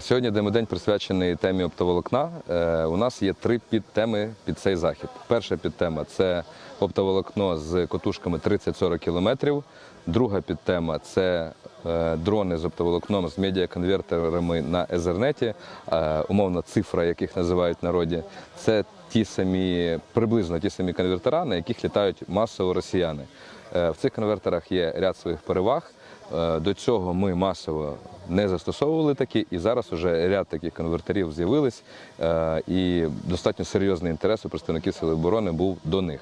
Сьогодні демодень присвячений темі оптоволокна. Е, У нас є три підтеми під цей захід. Перша підтема це оптоволокно з котушками 30-40 кілометрів. Друга підтема це е, дрони з оптоволокном з медіаконвертерами на Ethernet, е, умовно цифра, яких називають народі. Це ті самі, приблизно ті самі конвертера, на яких літають масово росіяни. В цих конвертерах є ряд своїх переваг. Е, До цього ми масово не застосовували такі, і зараз вже ряд таких конвертерів з'явились, е, і достатньо серйозний інтерес у представників Сили оборони був до них.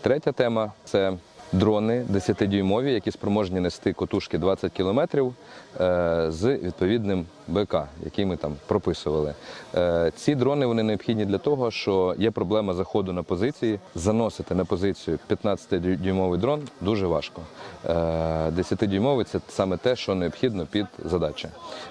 Третя тема це дрони 10-дюймові, які спроможні нести котушки 20 кілометрів е, з відповідним БК, який ми там прописували. Е, Ці дрони вони необхідні для того, що є проблема заходу на позиції. Заносити на позицію 15-дюймовий дрон дуже важко. Е, 10-дюймовий це саме те, що необхідно під задачі.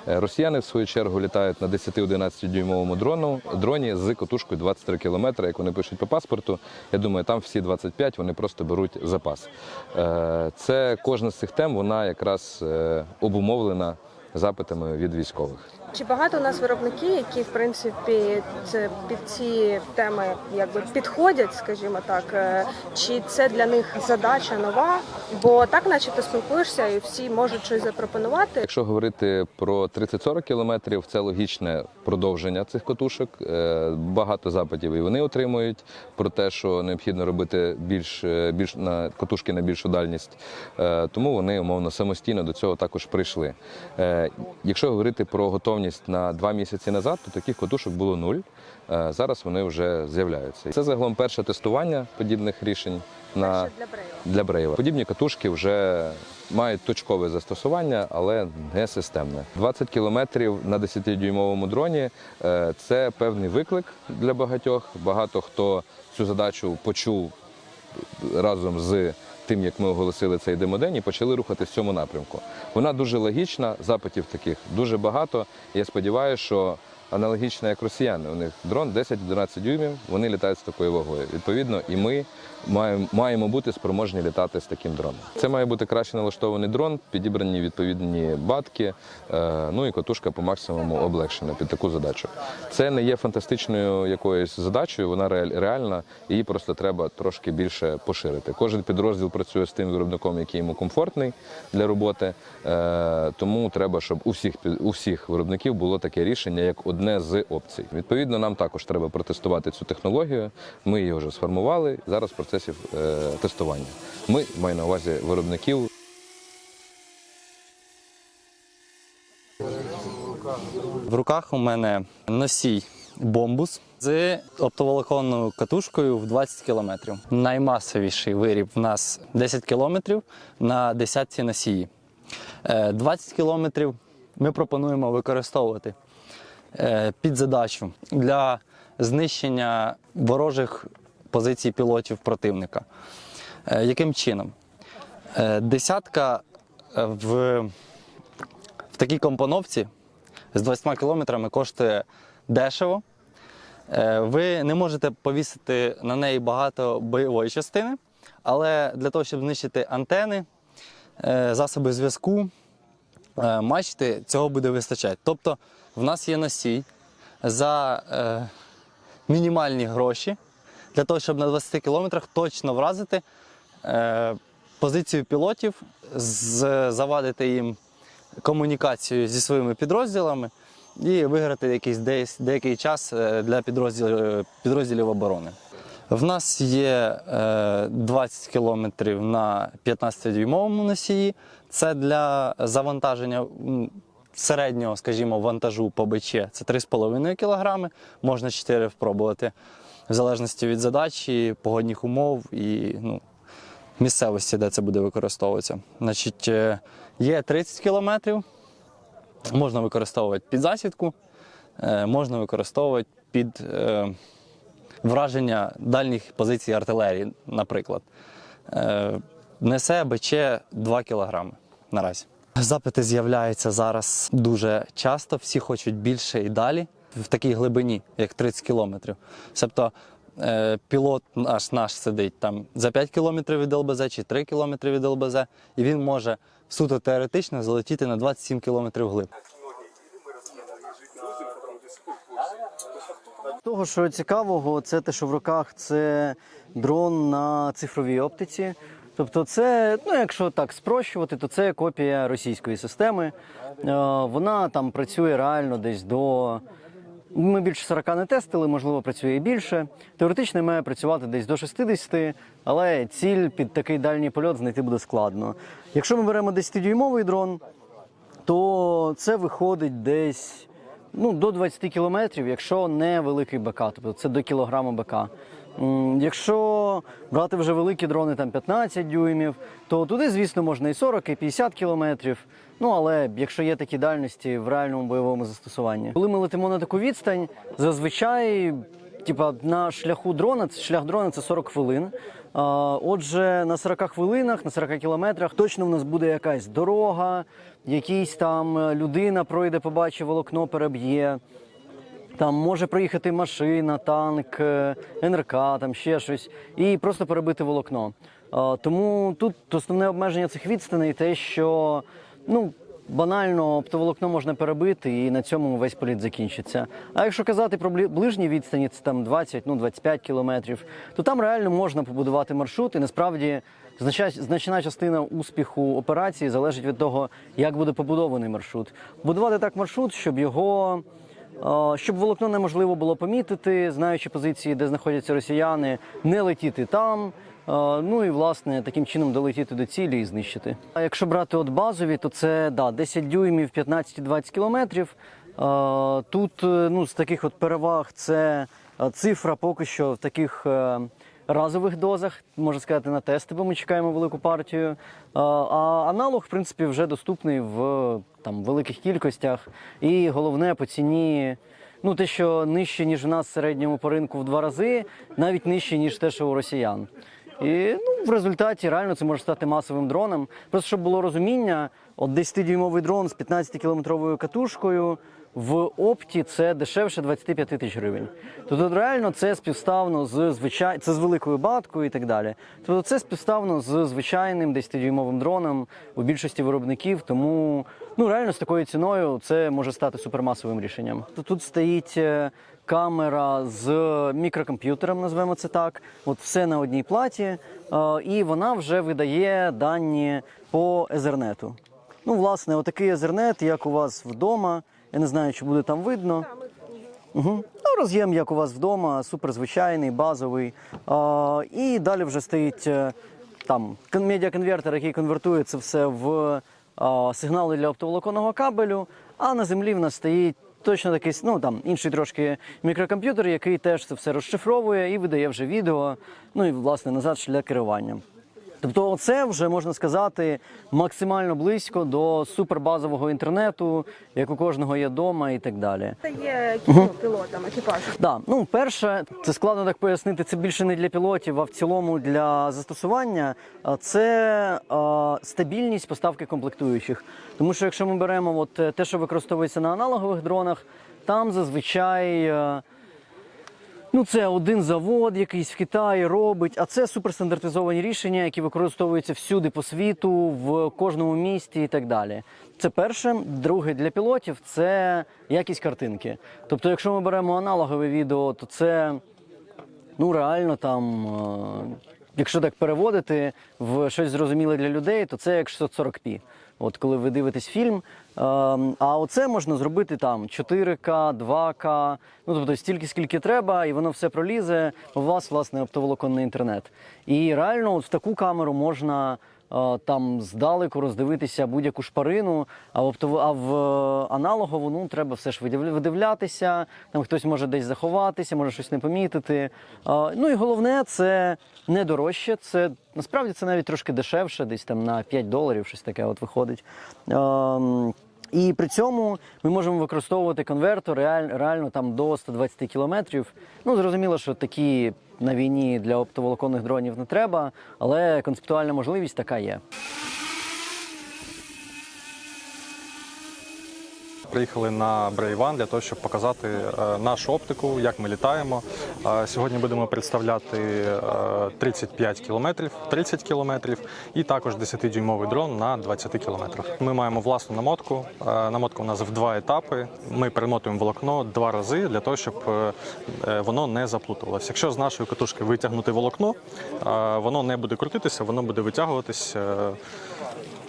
Е, Росіяни, в свою чергу, літають на 10-11 дюймовому дрону, дроні з котушкою 23 кілометри, як вони пишуть по паспорту. Я думаю, там всі 25 вони просто беруть запас. Е, Це кожна з цих тем, вона якраз е, обумовлена запитами від військових. Чи багато у нас виробників, які в принципі це під ці теми якби підходять, скажімо так, е, чи це для них задача нова? Бо так, начебто, спілкуєшся, і всі можуть щось запропонувати. Якщо говорити про 30-40 кілометрів, це логічне продовження цих котушок. Е, Багато запитів і вони отримують про те, що необхідно робити більш, е, більш на котушки на більшу дальність. Тому вони умовно самостійно до цього також прийшли. Якщо говорити про готовність на два місяці назад, то таких котушок було нуль. Е, Зараз вони вже з'являються. Це загалом перше тестування подібних рішень на для Брейла. для Брейва. Подібні катушки вже мають точкове застосування, але не системне. 20 кілометрів на 10-дюймовому дроні е, це певний виклик для багатьох. Багато хто цю задачу почув разом з тим, як ми оголосили цей демодень, і почали рухати в цьому напрямку. Вона дуже логічна, запитів таких дуже багато. Я сподіваюся, що аналогічно як росіяни. У них дрон 10-11 дюймів, вони літають з такою вагою. Відповідно, і ми маємо, маємо бути спроможні літати з таким дроном. Це має бути краще налаштований дрон, підібрані відповідні батки, е, ну і котушка по максимуму облегшена під таку задачу. Це не є фантастичною якоюсь задачею, вона реальна, її просто треба трошки більше поширити. Кожен підрозділ працює з тим виробником, який йому комфортний для роботи. Е, Тому треба, щоб у всіх у всіх виробників було таке рішення як одне з опцій. Відповідно, нам також треба протестувати цю технологію. Ми її вже сформували зараз в процесі е, тестування. Ми маю на увазі виробників. В руках у мене носій бомбус з оптоволоконною катушкою в 20 кілометрів. Наймасовіший виріб в нас 10 кілометрів на десятці носії. Е, 20 кілометрів ми пропонуємо використовувати е, під задачу для знищення ворожих позицій пілотів противника. Е, Яким чином? Е, Десятка е, в, в такій компоновці з 20 кілометрами коштує дешево. Е, Ви не можете повісити на неї багато бойової частини, але для того, щоб знищити антени, е, засоби зв'язку, е, мачти, цього буде вистачати. Тобто в нас є носій за е, мінімальні гроші для того, щоб на 20 кілометрах точно вразити е, позицію пілотів, з- завадити їм комунікацію зі своїми підрозділами і виграти якийсь деясь- деякий час е, для підрозділів, підрозділів оборони. В нас є е, 20 кілометрів на 15-дюймовому носії. Це для завантаження середнього, скажімо, вантажу по БЧ. Це 3,5 кг. Можна 4 впробувати в залежності від задачі, погодних умов і ну, місцевості, де це буде використовуватися. Значить, е, є 30 кілометрів, можна використовувати під засідку, е, можна використовувати під е, враження дальніх позицій артилерії, наприклад. Несе БЧ 2 кілограми наразі. Запити з'являються зараз дуже часто, всі хочуть більше і далі в такій глибині, як 30 кілометрів. Тобто пілот наш, наш сидить там за 5 кілометрів від ЛБЗ чи 3 кілометри від ЛБЗ, і він може суто теоретично залетіти на 27 кілометрів вглиб. того, що цікавого, це те, що в руках це дрон на цифровій оптиці. Тобто, це, ну якщо так спрощувати, то це копія російської системи. Е, Вона там працює реально десь до. Ми більше 40 не тестили, можливо, працює і більше. Теоретично має працювати десь до 60, але ціль під такий дальній польот знайти буде складно. Якщо ми беремо 10-дюймовий дрон, то це виходить десь ну, до 20 кілометрів, якщо не великий БК, тобто це до кілограма БК. Якщо брати вже великі дрони, там 15 дюймів, то туди, звісно, можна і 40, і 50 кілометрів. Ну але якщо є такі дальності в реальному бойовому застосуванні, коли ми летимо на таку відстань, зазвичай Типа на шляху дрона, шлях дрона це 40 хвилин. Отже, на 40 хвилинах, на 40 кілометрах точно в нас буде якась дорога, якийсь там е, людина пройде, побачить волокно, переб'є. Там може проїхати машина, танк, е, НРК, там ще щось, і просто перебити волокно. Тому тут основне обмеження цих відстаней те, що ну. Банально оптоволокно можна перебити і на цьому весь політ закінчиться. А якщо казати про ближні відстані, це там 20, ну 25 кілометрів, то там реально можна побудувати маршрут, і насправді значна, частина успіху операції залежить від того, як буде побудований маршрут. Будувати так маршрут, щоб його Щоб волокно неможливо було помітити, знаючи позиції, де знаходяться росіяни, не летіти там. е, Ну і власне таким чином долетіти до цілі і знищити. А якщо брати от базові, то це да, 10 дюймів, 15-20 кілометрів. Е, Тут е, ну, з таких от переваг це е, цифра поки що в таких е, разових дозах, можна сказати, на тести, бо ми чекаємо велику партію. А аналог, в принципі, вже доступний в там великих кількостях. І головне по ціні. Ну, те, що нижче, ніж у нас в середньому по ринку в два рази, навіть нижче, ніж те, що у росіян. І ну, в результаті реально це може стати масовим дроном. Просто щоб було розуміння, от 10-дюймовий дрон з 15-кілометровою катушкою в опті це дешевше 25 тисяч гривень. Тобто реально це співставно з звичай... це з великою баткою і так далі. Тобто це співставно з звичайним 10-дюймовим дроном у більшості виробників. Тому ну реально з такою ціною це може стати супермасовим рішенням. Тут стоїть е, камера з мікрокомп'ютером, назвемо це так. От все на одній платі, е, і вона вже видає дані по Ethernet. Ну, власне, отакий Ethernet, як у вас вдома. Я не знаю, чи буде там видно. Угу. Ну, роз'єм, як у вас вдома, суперзвичайний, базовий. А, і далі вже стоїть е, там кон- медіаконвертер, який конвертує це все в а, сигнали для оптоволоконного кабелю. А на землі в нас стоїть точно такий ну там інший трошки мікрокомп'ютер, який теж це все розшифровує і видає вже відео. Ну і власне назад для керування. Тобто, це вже можна сказати максимально близько до супербазового інтернету, як у кожного є вдома і так далі. Це є ну, пілотам, екіпажу. Да, ну перше, це складно так пояснити. Це більше не для пілотів, а в цілому для застосування. Це а, стабільність поставки комплектуючих. Тому що якщо ми беремо от е, те, що використовується на аналогових дронах, там зазвичай. е, Ну, це один завод, якийсь в Китаї робить, а це суперстандартизовані рішення, які використовуються всюди по світу, в кожному місті і так далі. Це перше. Друге, для пілотів це якість картинки. Тобто, якщо ми беремо аналогове відео, то це ну реально там, е, якщо так переводити в щось зрозуміле для людей, то це як 640p. От коли ви дивитесь фільм, е, а оце можна зробити там 4К, 2К, ну тобто стільки, скільки треба, і воно все пролізе. У вас власне оптоволоконний інтернет. І реально, от в таку камеру можна. Е, Там здалеку роздивитися будь-яку шпарину, а в, а в е, аналогову ну треба все ж видив- видивлятися. Там хтось може десь заховатися, може щось не помітити. Е, Ну і головне, це не дорожче. Це насправді це навіть трошки дешевше, десь там на 5 доларів, щось таке от виходить. І при цьому ми можемо використовувати конвертор реаль, реально там до 120 кілометрів. Ну зрозуміло, що такі на війні для оптоволоконних дронів не треба, але концептуальна можливість така є. Приїхали на Брейван для того, щоб показати е, нашу оптику, як ми літаємо. Е, Сьогодні будемо представляти е, 35 кілометрів, 30 кілометрів і також 10-дюймовий дрон на 20 кілометрах. Ми маємо власну намотку. Е, Намотка у нас в два етапи. Ми перемотуємо волокно два рази для того, щоб е, е, воно не заплутувалося. Якщо з нашої катушки витягнути волокно, е, воно не буде крутитися, воно буде витягуватись е,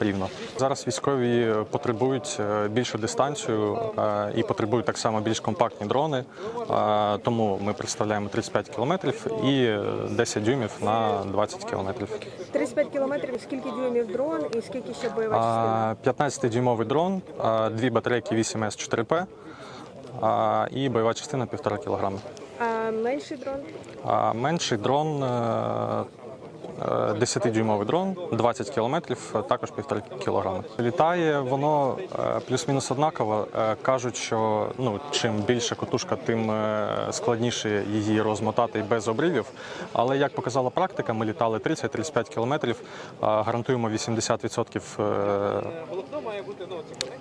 рівно. Зараз військові потребують е, більшу дистанцію е, і потребують так само більш компактні дрони. Е, Тому ми представляємо 35 кілометрів і е, 10 дюймів на 20 кілометрів. 35 кілометрів, скільки дюймів дрон і скільки ще бойова частина? А, 15-дюймовий дрон, дві батарейки 8С4П і бойова частина 1,5 кг. А менший дрон? А менший дрон, 10-дюймовий дрон, 20 кілометрів, е, також 1,5 кілограми. Літає воно е, плюс-мінус однаково. Е, Кажуть, що ну, чим більша котушка, тим е, складніше її розмотати без обривів. Але як показала практика, ми літали 30-35 кілометрів, е, гарантуємо 80% е,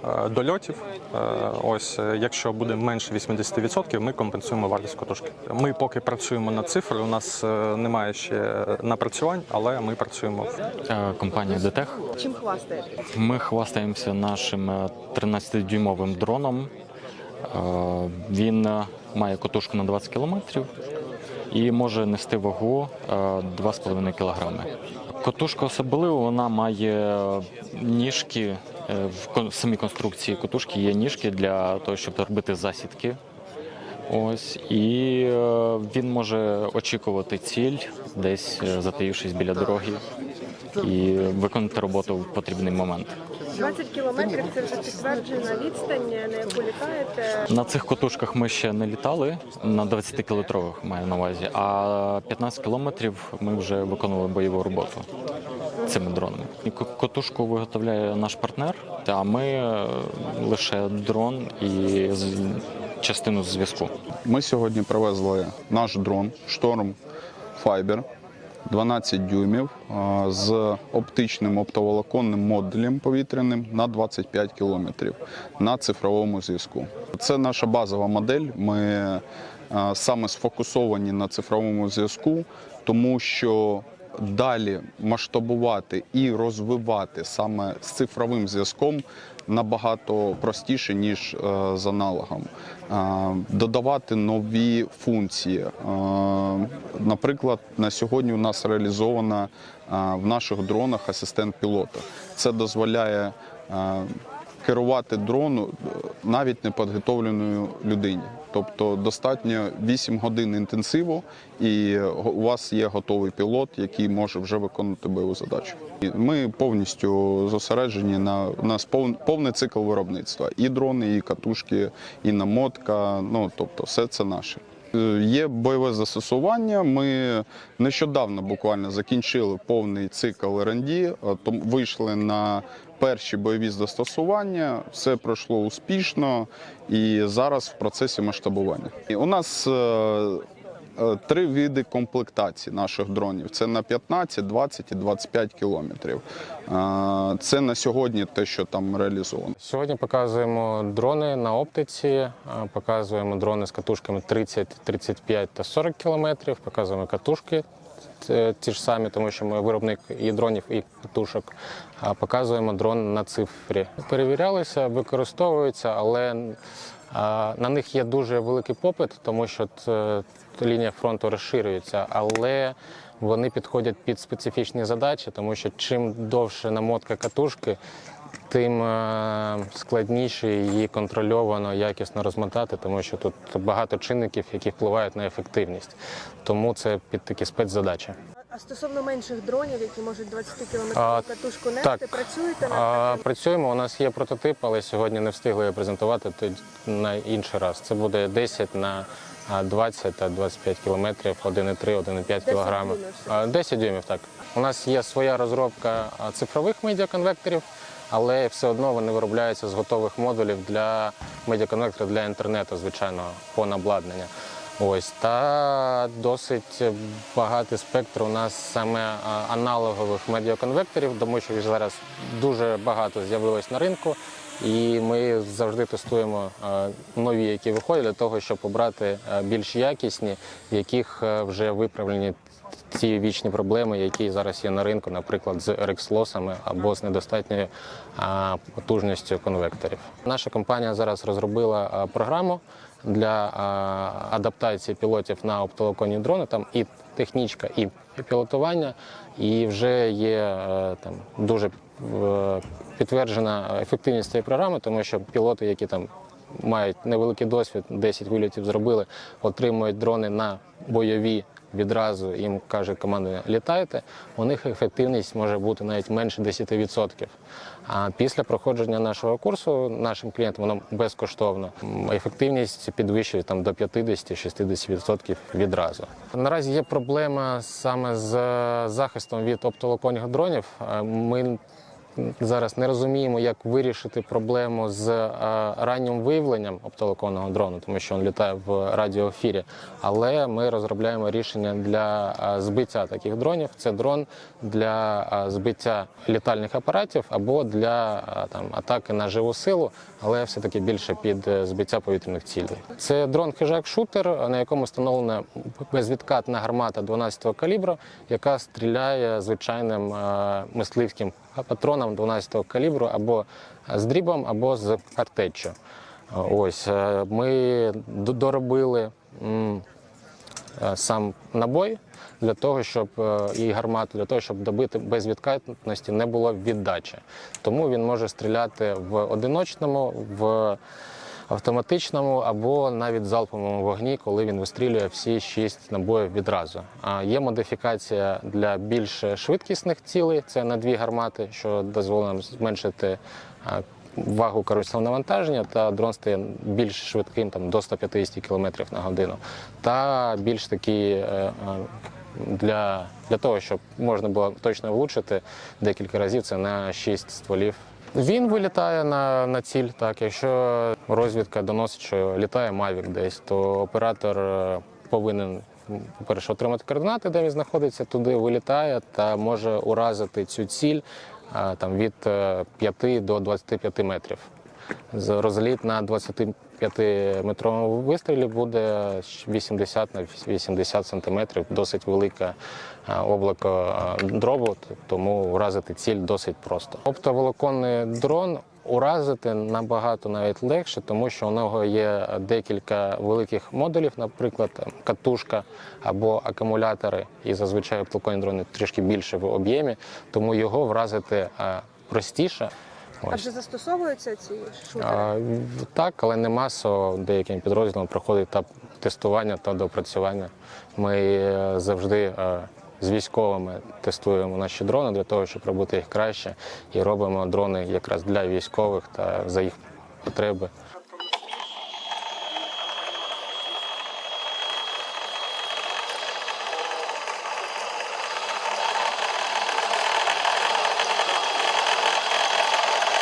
е, дольотів. Е, Ось, е, якщо буде менше 80%, ми компенсуємо вартість котушки. Ми поки працюємо над цифрою. У нас е, немає ще напрацювань, але ми працюємо. Е, Компанія Детех. Чим хвастаєте? Ми хвастаємося нашим е, 13-дюймовим дроном. Е, Він е, має котушку на 20 кілометрів і може нести вагу е, 2,5 кілограми. Котушка особлива, вона має е, ніжки. е, В самій конструкції котушки є ніжки для того, щоб робити засідки. Ось і е, він може очікувати ціль, десь е, затаївшись біля дороги, і виконати роботу в потрібний момент. 20 кілометрів це вже підтверджена відстань, на яку літаєте. На цих котушках ми ще не літали на 20 кілометрових маю на увазі, а 15 кілометрів ми вже виконували бойову роботу цими дронами. І Котушку виготовляє наш партнер, а ми е, лише дрон і частину зв'язку. Ми сьогодні привезли наш дрон Шторм Fiber 12 дюймів з оптичним оптоволоконним модулем повітряним на 25 кілометрів на цифровому зв'язку. Це наша базова модель. Ми саме сфокусовані на цифровому зв'язку, тому що далі масштабувати і розвивати саме з цифровим зв'язком набагато простіше, ніж е, з аналогом. Е, Додавати нові функції. Е, Наприклад, на сьогодні у нас реалізована в наших дронах асистент пілота. Це дозволяє керувати дрону навіть неподготовленою людині. Тобто достатньо 8 годин інтенсиву, і у вас є готовий пілот, який може вже виконувати бойову задачу. Ми повністю зосереджені на у нас пов- повний цикл виробництва. І дрони, і катушки, і намотка. Ну тобто, все це наше. Е, Є бойове застосування. Ми нещодавно буквально закінчили повний цикл R&D, е, вийшли на перші бойові застосування. Все пройшло успішно і зараз в процесі масштабування. І у нас е, е, три види комплектації наших дронів: це на 15, 20 і 25 кілометрів. Е, Це на сьогодні те, що там реалізовано. Сьогодні показуємо дрони на оптиці, показуємо дрони з катушками 30, 35 та 40 кілометрів, показуємо катушки ті ж самі, тому що ми виробник і дронів, і катушок. Показуємо дрон на цифрі. Перевірялися, використовуються, але на них є дуже великий попит, тому що е, лінія фронту розширюється, але вони підходять під специфічні задачі, тому що чим довше намотка катушки, тим е, складніше її контрольовано, якісно розмотати, тому що тут багато чинників, які впливають на ефективність. Тому це під такі спецзадачі. А стосовно менших дронів, які можуть 20 кілометрів А, катушку нести, так. працюєте над А, працюємо. У нас є прототип, але сьогодні не встигли його презентувати то на інший раз. Це буде 10 на а, 20 та 25 кілометрів, 1,3, 1,5 кілограми. дюймів все. А, 10 дюймів, так. У нас є своя розробка цифрових медіаконвекторів, але все одно вони виробляються з готових модулів для медіаконвектора для інтернету, звичайно, фон обладнання. Ось та досить багатий спектр у нас саме аналогових медіаконвекторів, тому що їх зараз дуже багато з'явилось на ринку, і ми завжди тестуємо нові, які виходять, для того, щоб обрати більш якісні, в яких вже виправлені ті вічні проблеми, які зараз є на ринку, наприклад, з рекслосами або з недостатньою потужністю конвекторів. Наша компанія зараз розробила програму для адаптації пілотів на оптоволоконні дрони. Там і технічка, і пілотування, і вже є е, там дуже підтверджена ефективність цієї програми, тому що пілоти, які там мають невеликий досвід, 10 вильотів зробили, отримують дрони на бойові. Відразу їм каже команда літайте, у них ефективність може бути навіть менше 10%. А після проходження нашого курсу нашим клієнтам воно безкоштовно. Ефективність підвищує там до 50-60% відразу. Наразі є проблема саме з захистом від оптоволоконних дронів. Е, Ми зараз не розуміємо, як вирішити проблему з е, раннім виявленням оптоволоконного дрону, тому що він літає в радіоефірі. Але ми розробляємо рішення для е, збиття таких дронів. Це дрон для е, збиття літальних апаратів або для там атаки на живу силу, але все-таки більше під збиття повітряних цілей. Це дрон хижак шутер, на якому встановлена безвідкатна гармата 12-го калібру, яка стріляє звичайним мисливським патроном 12-го калібру або з дрібом, або з картеччю. Ось е, ми доробили е, сам набой для того, щоб е, і гармату для того, щоб добити без відкатності не було віддачі. Тому він може стріляти в одиночному, в автоматичному або навіть залповому вогні, коли він вистрілює всі шість набоїв відразу. А є модифікація для більш швидкісних цілей. Це на дві гармати, що дозволить нам зменшити вагу корисного навантаження, та дрон стає більш швидким там, до 150 км на годину. Та більш такий е, е, для, для того, щоб можна було точно влучити декілька разів, це на 6 стволів. Він вилітає на, на ціль. Так, якщо розвідка доносить, що літає Mavic десь, то оператор е, повинен по-перше, отримати координати, де він знаходиться, туди вилітає та може уразити цю ціль е, там, від е, 5 до 25 метрів. Розліт на 25-метровому вистрілі буде 80 на 80 сантиметрів, досить велике е, облако дробу, тому уразити ціль досить просто. Оптоволоконний дрон уразити набагато навіть легше, тому що у нього є декілька великих модулів, наприклад, катушка або акумулятори, і зазвичай оптоволоконні дрони трішки більше в об'ємі, тому його вразити простіше. А вже застосовуються ці шутери? А, Так, але не масово деяким підрозділам проходить етап тестування та допрацювання. Ми е, завжди е, з військовими тестуємо наші дрони для того, щоб робити їх краще, і робимо дрони якраз для військових та за їх потреби.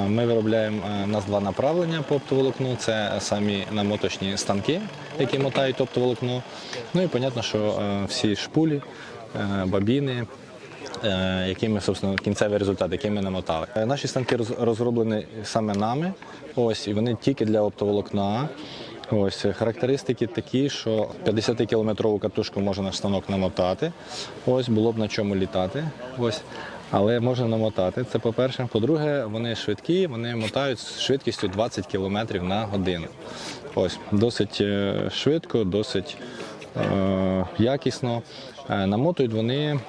Ми виробляємо е, у нас два направлення по оптоволокну. Це самі намоточні станки, які мотають оптоволокно. Ну і зрозуміло, що е, всі шпулі, е, бабіни, е, якими, собственно, кінцевий результат, який ми намотали. Е, Наші станки розроблені саме нами, ось, і вони тільки для оптоволокна. Ось характеристики такі, що 50-кілометрову катушку може наш станок намотати. Ось було б на чому літати. Ось. Але можна намотати. Це по-перше. По-друге, вони швидкі, вони мотають з швидкістю 20 км на годину. Ось, досить швидко, досить якісно. Е, намотують вони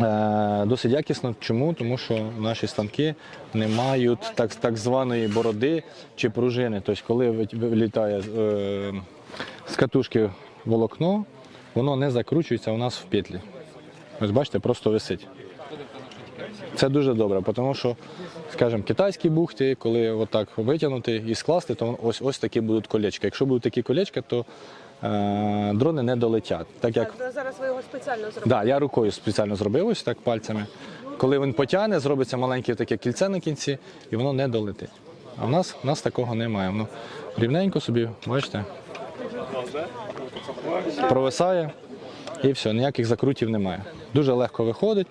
Е, Досить якісно. Чому? Тому що наші станки не мають так, так званої бороди чи пружини. Тобто, коли ви- вилітає е, з катушки волокно, воно не закручується у нас в петлі. Ось бачите, просто висить. Це дуже добре, тому що, скажімо, китайські бухти, коли отак витягнути і скласти, то ось ось такі будуть колечки. Якщо будуть такі колечки, то е, дрони не долетять. Так як Так, зараз ви його спеціально зробили. Да, я рукою спеціально зробив ось так пальцями. Коли він потягне, зробиться маленьке таке кільце на кінці, і воно не долетить. А в нас, в нас такого немає. Воно рівненько собі, бачите, провисає і все, ніяких закрутів немає. Дуже легко виходить.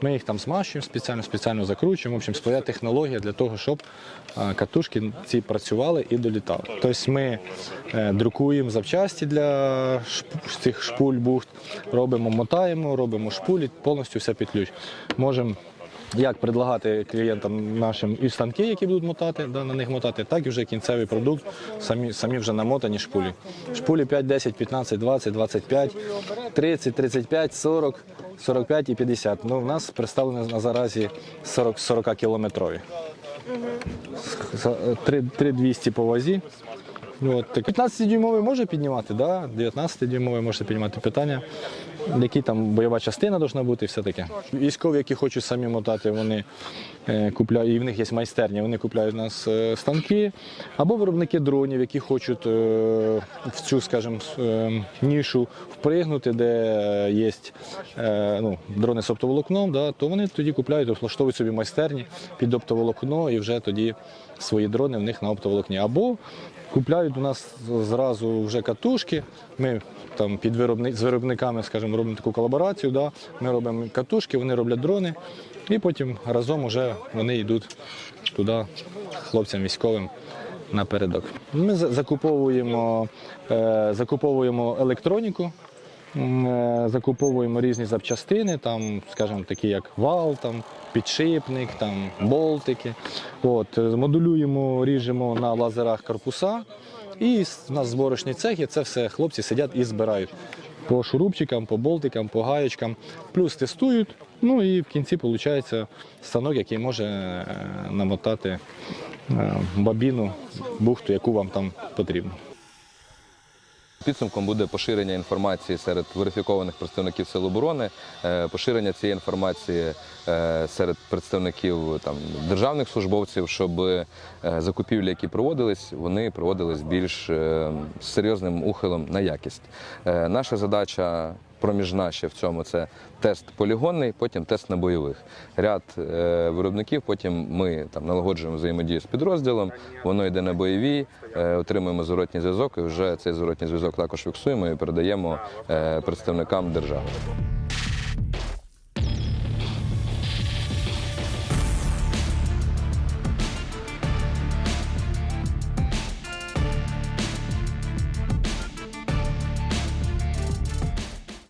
Ми їх там змащуємо, спеціально спеціально закручуємо. В общем, своя технологія для того, щоб катушки ці працювали і долітали. Тобто ми е, друкуємо запчасті для цих шпуль, бухт, робимо, мотаємо, робимо шпулі, повністю все під ключ. Можемо як предлагати клієнтам нашим і станки, які будуть мотати, да, на них мотати, так і вже кінцевий продукт, самі, самі вже намотані шпулі. Шпулі 5, 10, 15, 20, 25, 30, 35, 40, 45 і 50. Ну, в нас представлено на заразі 40, 40 кілометрові. 3200 по вазі. От, так 15-дюймовий може піднімати, да? 19-дюймовий може піднімати питання, які там бойова частина повинна бути і все таке. Військові, які хочуть самі мотати, вони е, купляють, і в них є майстерня, вони купляють у нас е, станки, або виробники дронів, які хочуть е, в цю, скажімо, нішу впригнути, де є ну, дрони з оптоволокном, да, то вони тоді купляють, влаштовують собі майстерні під оптоволокно і вже тоді свої дрони в них на оптоволокні. Або купляють у нас зразу вже катушки. Ми там під виробник з виробниками, скажімо, робимо таку колаборацію. Да? Ми робимо катушки, вони роблять дрони, і потім разом вже вони йдуть туди хлопцям військовим напередок. Ми за- закуповуємо, е, закуповуємо електроніку. Е, Закуповуємо різні запчастини, там, скажімо, такі як вал, там, підшипник, там, болтики. От, е, модулюємо, ріжемо на лазерах корпуса. І у нас зборочний цех, це все хлопці сидять і збирають по шурупчикам, по болтикам, по гаєчкам. Плюс тестують. Ну і в кінці виходить станок, який може е, намотати бабіну, бухту, яку вам там потрібно. Підсумком буде поширення інформації серед верифікованих представників Сил оборони, е, поширення цієї інформації е, серед представників там, державних службовців, щоб е, закупівлі, які проводились, вони проводились більш серйозним ухилом на якість. Наша задача проміжна ще в цьому це тест полігонний, потім тест на бойових. Ряд е, виробників, потім ми там налагоджуємо взаємодію з підрозділом, воно йде на бойові, е, отримуємо зворотній зв'язок, і вже цей зворотній зв'язок також фіксуємо і передаємо е, представникам держави.